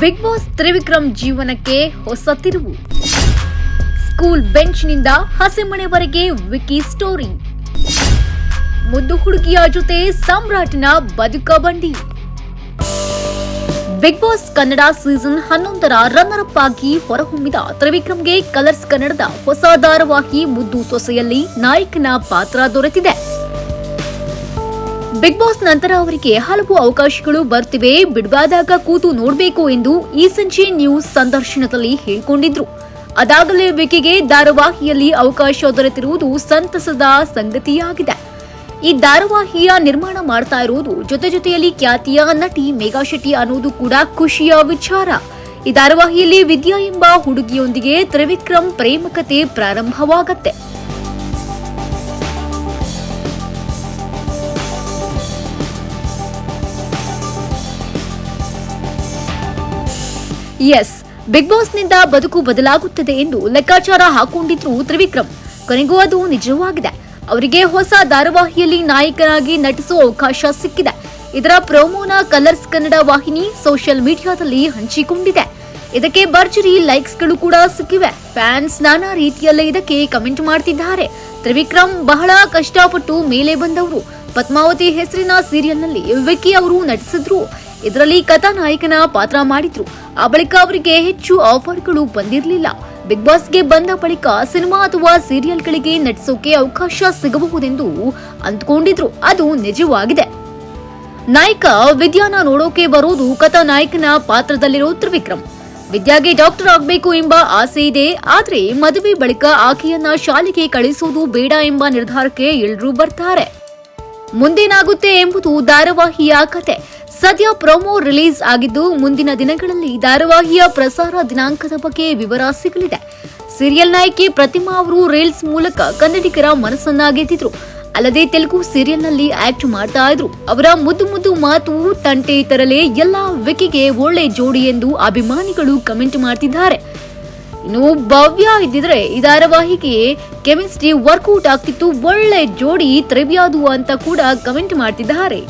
Big boss Trivikram ಜೀವನಕ್ಕೆ ಹೊಸ ತಿರುವು. ಸ್ಕೂಲ್ ಬೆಂಚ್ನಿಂದ ಹಸೆಮಣೆವರೆಗೆ ವಿಕಿ ಸ್ಟೋರಿ ಮುದ್ದು ಹುಡುಗಿಯ ಜೊತೆ ಸಾಮ್ರಾಟ್ನ ಬದುಕ ಬಂಡಿ. ಬಿಗ್ ಬಾಸ್ ಕನ್ನಡ ಸೀಸನ್ ಹನ್ನೊಂದರ ರನ್ನರ್ ಅಪ್ ಆಗಿ ಹೊರಹೊಮ್ಮಿದ ತ್ರಿವಿಕ್ರಮ್ಗೆ ಕಲರ್ಸ್ ಕನ್ನಡದ ಹೊಸ ಧಾರಾವಾಹಿ ಮುದ್ದು ಸೊಸೆಯಲ್ಲಿ ನಾಯಕನ ಪಾತ್ರ ದೊರೆತಿದೆ. ಬಿಗ್ ಬಾಸ್ ನಂತರ ಅವರಿಗೆ ಹಲವು ಅವಕಾಶಗಳು ಬರ್ತಿವೆ. ಬಿಡ್ಬಾದಾಗ ಕೂತು ನೋಡಬೇಕು ಎಂದು ಈ ಸಂಜೆ ನ್ಯೂಸ್ ಸಂದರ್ಶನದಲ್ಲಿ ಹೇಳಿಕೊಂಡಿದ್ರು. ಅದಾಗಲೇ ವಿಕಿಗೆ ಧಾರಾವಾಹಿಯಲ್ಲಿ ಅವಕಾಶ ದೊರೆತಿರುವುದು ಸಂತಸದ ಸಂಗತಿಯಾಗಿದೆ. ಈ ಧಾರಾವಾಹಿಯ ನಿರ್ಮಾಣ ಮಾಡ್ತಾ ಇರುವುದು ಜೊತೆ ಜೊತೆಯಲ್ಲಿ ಖ್ಯಾತಿಯ ನಟಿ ಮೇಘಾ ಶೆಟ್ಟಿ ಅನ್ನೋದು ಕೂಡ ಖುಷಿಯ ವಿಚಾರ. ಈ ಧಾರಾವಾಹಿಯಲ್ಲಿ ವಿದ್ಯಾ ಎಂಬ ಹುಡುಗಿಯೊಂದಿಗೆ ತ್ರಿವಿಕ್ರಮ್ ಪ್ರೇಮಕತೆ ಪ್ರಾರಂಭವಾಗತ್ತೆ. ಎಸ್ ಬಿಗ್ ಬಾಸ್ನಿಂದ ಬದುಕು ಬದಲಾಗುತ್ತದೆ ಎಂದು ಲೆಕ್ಕಾಚಾರ ಹಾಕೊಂಡಿದ್ರು ತ್ರಿವಿಕ್ರಮ್. ಕೊನೆಗೂ ಅದು ನಿಜವಾಗಿದೆ. ಅವರಿಗೆ ಹೊಸ ಧಾರಾವಾಹಿಯಲ್ಲಿ ನಾಯಕನಾಗಿ ನಟಿಸುವ ಅವಕಾಶ ಸಿಕ್ಕಿದೆ. ಇದರ ಪ್ರೋಮೋನ ಕಲರ್ಸ್ ಕನ್ನಡ ವಾಹಿನಿ ಸೋಷಿಯಲ್ ಮೀಡಿಯಾದಲ್ಲಿ ಹಂಚಿಕೊಂಡಿದೆ. ಇದಕ್ಕೆ ಭರ್ಜರಿ ಲೈಕ್ಸ್ಗಳು ಕೂಡ ಸಿಕ್ಕಿವೆ. ಫ್ಯಾನ್ಸ್ ನಾನಾ ರೀತಿಯಲ್ಲೇ ಇದಕ್ಕೆ ಕಮೆಂಟ್ ಮಾಡ್ತಿದ್ದಾರೆ. ತ್ರಿವಿಕ್ರಮ್ ಬಹಳ ಕಷ್ಟಪಟ್ಟು ಮೇಲೆ ಬಂದವರು. ಪದ್ಮಾವತಿ ಹೆಸರಿನ ಸೀರಿಯಲ್ನಲ್ಲಿ ವಿಕ್ಕಿ ಅವರು ನಟಿಸಿದ್ರು. ಇದರಲ್ಲಿ ಕಥಾನಾಯಕನ ಪಾತ್ರ ಮಾಡಿದ್ರು. ಆ ಬಳಿಕ ಅವರಿಗೆ ಹೆಚ್ಚು ಆಫರ್ಗಳು ಬಂದಿರಲಿಲ್ಲ. ಬಿಗ್ ಬಾಸ್ಗೆ ಬಂದ ಬಳಿಕ ಸಿನಿಮಾ ಅಥವಾ ಸೀರಿಯಲ್ಗಳಿಗೆ ನಟಿಸೋಕೆ ಅವಕಾಶ ಸಿಗಬಹುದೆಂದು ಅಂದ್ಕೊಂಡಿದ್ರು. ಅದು ನಿಜವಾಗಿದೆ. ನಾಯಕ ವಿದ್ಯಾನ ನೋಡೋಕೆ ಬರೋದು ಕಥಾನಾಯಕನ ಪಾತ್ರದಲ್ಲಿರೋ ತ್ರಿವಿಕ್ರಮ್. ವಿದ್ಯಾಗೆ ಡಾಕ್ಟರ್ ಆಗಬೇಕು ಎಂಬ ಆಸೆ ಇದೆ. ಆದರೆ ಮದುವೆ ಬಳಿಕ ಆಕೆಯನ್ನ ಶಾಲೆಗೆ ಕಳಿಸೋದು ಬೇಡ ಎಂಬ ನಿರ್ಧಾರಕ್ಕೆ ಎಲ್ರೂ ಬರ್ತಾರೆ. ಮುಂದೇನಾಗುತ್ತೆ ಎಂಬುದು ಧಾರಾವಾಹಿಯ ಕತೆ. ಸದ್ಯ ಪ್ರೊಮೋ ರಿಲೀಸ್ ಆಗಿದ್ದು ಮುಂದಿನ ದಿನಗಳಲ್ಲಿ ಧಾರಾವಾಹಿಯ ಪ್ರಸಾರ ದಿನಾಂಕದ ಬಗ್ಗೆ ವಿವರ ಸಿಗಲಿದೆ. ಸೀರಿಯಲ್ ನಾಯಕಿ ಪ್ರತಿಮಾ ಅವರು ರೀಲ್ಸ್ ಮೂಲಕ ಕನ್ನಡಿಗರ ಮನಸ್ಸನ್ನ ಗೆದ್ದಿದ್ರು ಅಲ್ಲದೆ ತೆಲುಗು ಸೀರಿಯಲ್ನಲ್ಲಿ ಆಕ್ಟ್ ಮಾಡ್ತಾ ಇದ್ರು. ಅವರ ಮುದ್ದು ಮುದ್ದು ಮಾತು ತಂಟೆ ತರಲೆ ಎಲ್ಲ ವಿಕಿಗೆ ಒಳ್ಳೆ ಜೋಡಿ ಎಂದು ಅಭಿಮಾನಿಗಳು ಕಮೆಂಟ್ ಮಾಡ್ತಿದ್ದಾರೆ. ಇನ್ನು ಭವ್ಯ ಇದ್ದಿದ್ರೆ ಈ ಧಾರಾವಾಹಿಗೆ ಕೆಮಿಸ್ಟ್ರಿ ವರ್ಕೌಟ್ ಆಗ್ತಿತ್ತು. ಒಳ್ಳೆ ಜೋಡಿ ತ್ರಿವ್ಯಾದು ಅಂತ ಕೂಡ ಕಮೆಂಟ್ ಮಾಡ್ತಿದ್ದಾರೆ.